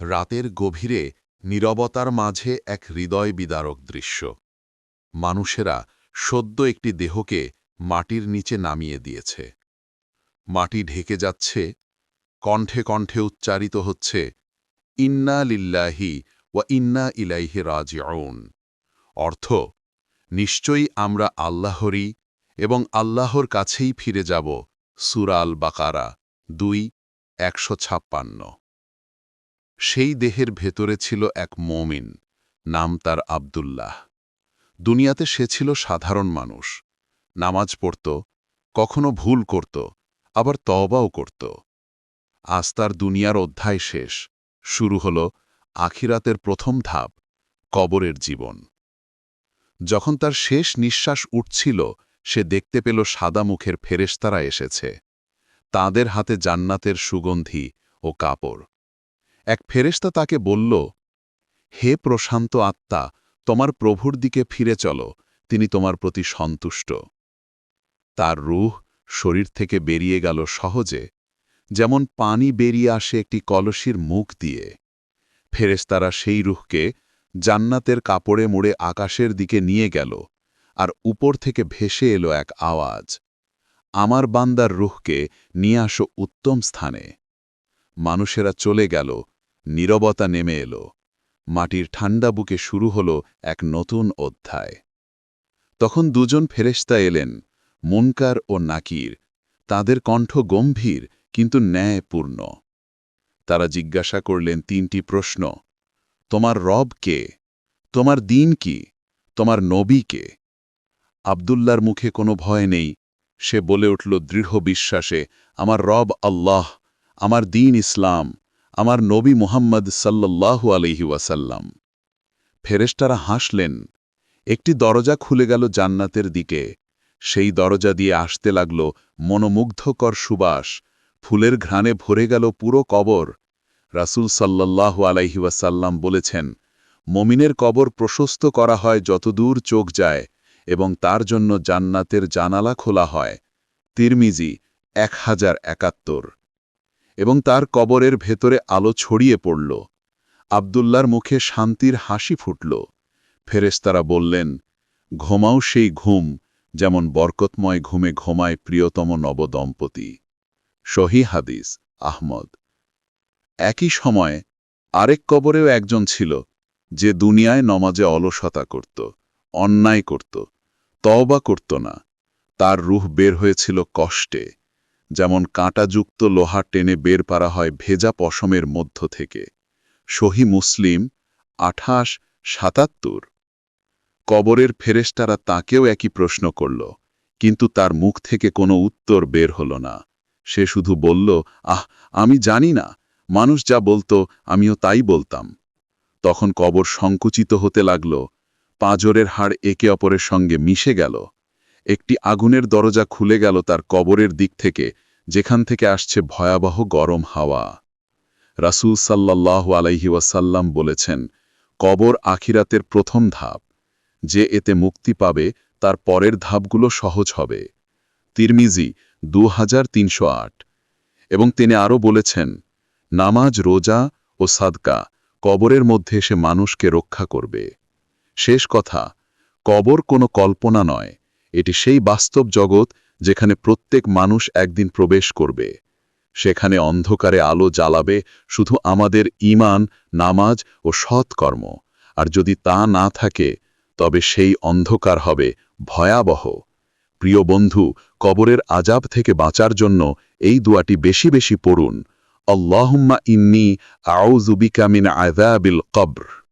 রাতের গভীরে নীরবতার মাঝে এক হৃদয় বিদারক দৃশ্য। মানুষেরা সদ্য একটি দেহকে মাটির নিচে নামিয়ে দিয়েছে। মাটি ঢেকে যাচ্ছে, কণ্ঠে কণ্ঠে উচ্চারিত হচ্ছে, ইন্না লিল্লাহি ওয়া ইন্না ইলাইহি রাজিউন। অর্থ, নিশ্চয়ই আমরা আল্লাহরই এবং আল্লাহর কাছেই ফিরে যাব। সুরাল বাকারা দুই, একশো ছাপ্পান্ন। সেই দেহের ভেতরে ছিল এক মমিন, নাম তার আবদুল্লাহ। দুনিয়াতে সে ছিল সাধারণ মানুষ। নামাজ পড়ত, কখনো ভুল করত, আবার তবাও করত। আজ তার দুনিয়ার অধ্যায় শেষ। শুরু হল আখিরাতের প্রথম ধাপ, কবরের জীবন। যখন তার শেষ নিঃশ্বাস উঠছিল, সে দেখতে পেল সাদা মুখের ফেরেস্তারা এসেছে। তাদের হাতে জান্নাতের সুগন্ধি ও কাপড়। এক ফেরেশতা তাকে বলল, হে প্রশান্ত আত্মা, তোমার প্রভুর দিকে ফিরে চলো, তিনি তোমার প্রতি সন্তুষ্ট। তার রুহ শরীর থেকে বেরিয়ে গেল সহজে, যেমন পানি বেরিয়ে আসে একটি কলসির মুখ দিয়ে। ফেরেস্তারা সেই রুহকে জান্নাতের কাপড়ে মুড়ে আকাশের দিকে নিয়ে গেল, আর উপর থেকে ভেসে এলো এক আওয়াজ, আমার বান্দার রুহকে নিয়ে আসো উত্তম স্থানে। মানুষেরা চলে গেল নীরবতা নেমে এলো। মাটির ঠান্ডা বুকে শুরু হলো এক নতুন অধ্যায়। তখন দুজন ফেরেশতা এলেন, মুনকার ও নাকির। তাদের কণ্ঠ গম্ভীর, কিন্তু ন্যায়পূর্ণ। তারা জিজ্ঞাসা করলেন তিনটি প্রশ্ন। তোমার রব কে? তোমার দিন কি? তোমার নবী কে? আবদুল্লার মুখে কোনো ভয় নেই। সে বলে উঠল দৃঢ় বিশ্বাসে, আমার রব আল্লাহ, আমার দিন ইসলাম। আমার নবী মুহাম্মদ সাল্লাল্লাহু আলহি ওয়াসাল্লাম। ফেরেস্টারা হাসলেন, একটি দরজা খুলে গেল জান্নাতের দিকে। সেই দরজা দিয়ে আসতে লাগল মনোমুগ্ধকর সুবাস, ফুলের ঘ্রাণে ভরে গেল পুরো কবর। রাসুল সাল্লাল্লাহু আলাইহি ওয়াসাল্লাম বলেছেন, মমিনের কবর প্রশস্ত করা হয় যতদূর চোখ যায় এবং তার জন্য জান্নাতের জানালা খোলা হয়। তিরমিজি, এক হাজার একাত্তর। এবং তার কবরের ভেতরে আলো ছড়িয়ে পড়ল। আবদুল্লার মুখে শান্তির হাসি ফুটল। ফেরেস্তারা বললেন, ঘুমাও সেই ঘুম যেমন বরকতময় ঘুমে ঘুমায় প্রিয়তম নবদম্পতি। সহি হাদিস, আহমদ। একই সময়ে আরেক কবরেও একজন ছিল, যে দুনিয়ায় নমাজে অলসতা করত, অন্যায় করত, তওবা করত না। তার রুহ বের হয়েছিল কষ্টে। যেমন কাঁটাযুক্ত লোহা টেনে বের পারা হয় ভেজা পশমের মধ্য থেকে। সহি মুসলিম, আঠাশ, সাতাত্তর। কবরের ফেরেস্তারা তাকেও একই প্রশ্ন করল, কিন্তু তার মুখ থেকে কোনো উত্তর বের হল না। সে শুধু বলল, আহ, আমি জানি না, মানুষ যা বলতো, আমিও তাই বলতাম। তখন কবর সংকুচিত হতে লাগল, পাঁজরের হাড় একে অপরের সঙ্গে মিশে গেল। একটি আগুনের দরজা খুলে গেল তার কবরের দিক থেকে, যেখান থেকে আসছে ভয়াবহ গরম হাওয়া। রাসুল সাল্লাহ আলাইহি ওয়াসাল্লাম বলেছেন, কবর আখিরাতের প্রথম ধাপ। যে এতে মুক্তি পাবে, তার পরের ধাপগুলো সহজ হবে। তিরমিজি দু হাজার তিনশো আট। এবং তিনি আরও বলেছেন, নামাজ, রোজা ও সাদকা কবরের মধ্যে এসে মানুষকে রক্ষা করবে। শেষ কথা, কবর কোনো কল্পনা নয় এটি সেই বাস্তব জগৎ যেখানে প্রত্যেক মানুষ একদিন প্রবেশ করবে। সেখানে অন্ধকারে আলো জ্বালাবে শুধু আমাদের ইমান নামাজ ও সৎকর্ম। আর যদি তা না থাকে, তবে সেই অন্ধকার হবে ভয়াবহ। প্রিয় বন্ধু, কবরের আজাব থেকে বাঁচার জন্য এই দুয়াটি বেশি বেশি পড়ুন। আল্লাহুম্মা ইন্নি আউজুবিকা মিন কবর।